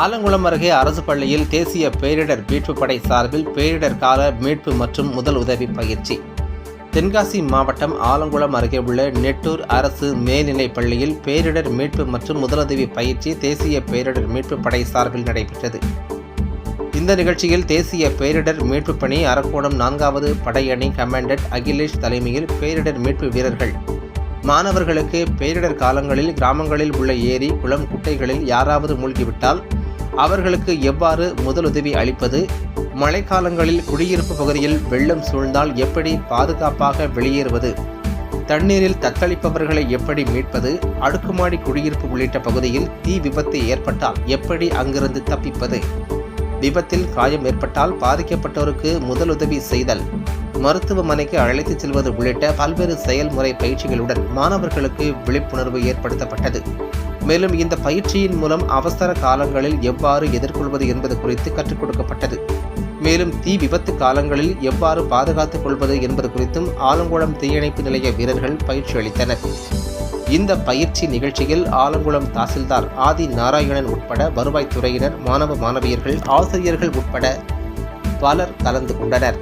ஆலங்குளம் அருகே அரசு பள்ளியில் தேசிய பேரிடர் மீட்பு படை சார்பில் பேரிடர் கால மீட்பு மற்றும் முதல் உதவி பயிற்சி. தென்காசி மாவட்டம் ஆலங்குளம் அருகே உள்ள நெட்டூர் அரசு மேல்நிலைப் பள்ளியில் பேரிடர் மீட்பு மற்றும் முதலுதவி பயிற்சி தேசிய பேரிடர் மீட்பு படை சார்பில் நடைபெற்றது. இந்த நிகழ்ச்சியில் தேசிய பேரிடர் மீட்பு பணி அரக்கோணம் நான்காவது படையணி கமாண்டட் அகிலேஷ் தலைமையில் பேரிடர் மீட்பு வீரர்கள். மாணவர்களுக்கு பேரிடர் காலங்களில் கிராமங்களில் உள்ள ஏரி குளம் குட்டைகளில் யாராவது மூழ்கிவிட்டால் அவர்களுக்கு எவ்வாறு முதலுதவி அளிப்பது? மழைக்காலங்களில் குடியிருப்பு பகுதியில் வெள்ளம் சூழ்ந்தால் எப்படி பாதுகாப்பாக வெளியேறுவது? தண்ணீரில் தத்தளிப்பவர்களை எப்படி மீட்பது? அடுக்குமாடி குடியிருப்பு உள்ளிட்ட பகுதியில் தீ விபத்து ஏற்பட்டால் எப்படி அங்கிருந்து தப்பிப்பது? விபத்தில் காயம் ஏற்பட்டால் பாதிக்கப்பட்டோருக்கு முதலுதவி செய்தல். மருத்துவமனைக்கு அழைத்துச் செல்வது உள்ளிட்ட பல்வேறு செயல்முறை பயிற்சிகளுடன் மாணவர்களுக்கு விழிப்புணர்வு ஏற்படுத்தப்பட்டது. மேலும் இந்த பயிற்சியின் மூலம் அவசர காலங்களில் எவ்வாறு எதிர்கொள்வது என்பது குறித்து கற்றுக் கொடுக்கப்பட்டது. மேலும் தீ விபத்து காலங்களில் எவ்வாறு பாதுகாத்துக் கொள்வது என்பது குறித்தும் ஆலங்குளம் தீயணைப்பு நிலைய வீரர்கள் பயிற்சி அளித்தனர். இந்த பயிற்சி நிகழ்ச்சியில் ஆலங்குளம் தாசில்தார் ஆதி நாராயணன் உட்பட வருவாய்த்துறையினர் மாணவ மாணவியர்கள் ஆசிரியர்கள் உட்பட பலர் கலந்து கொண்டனர்.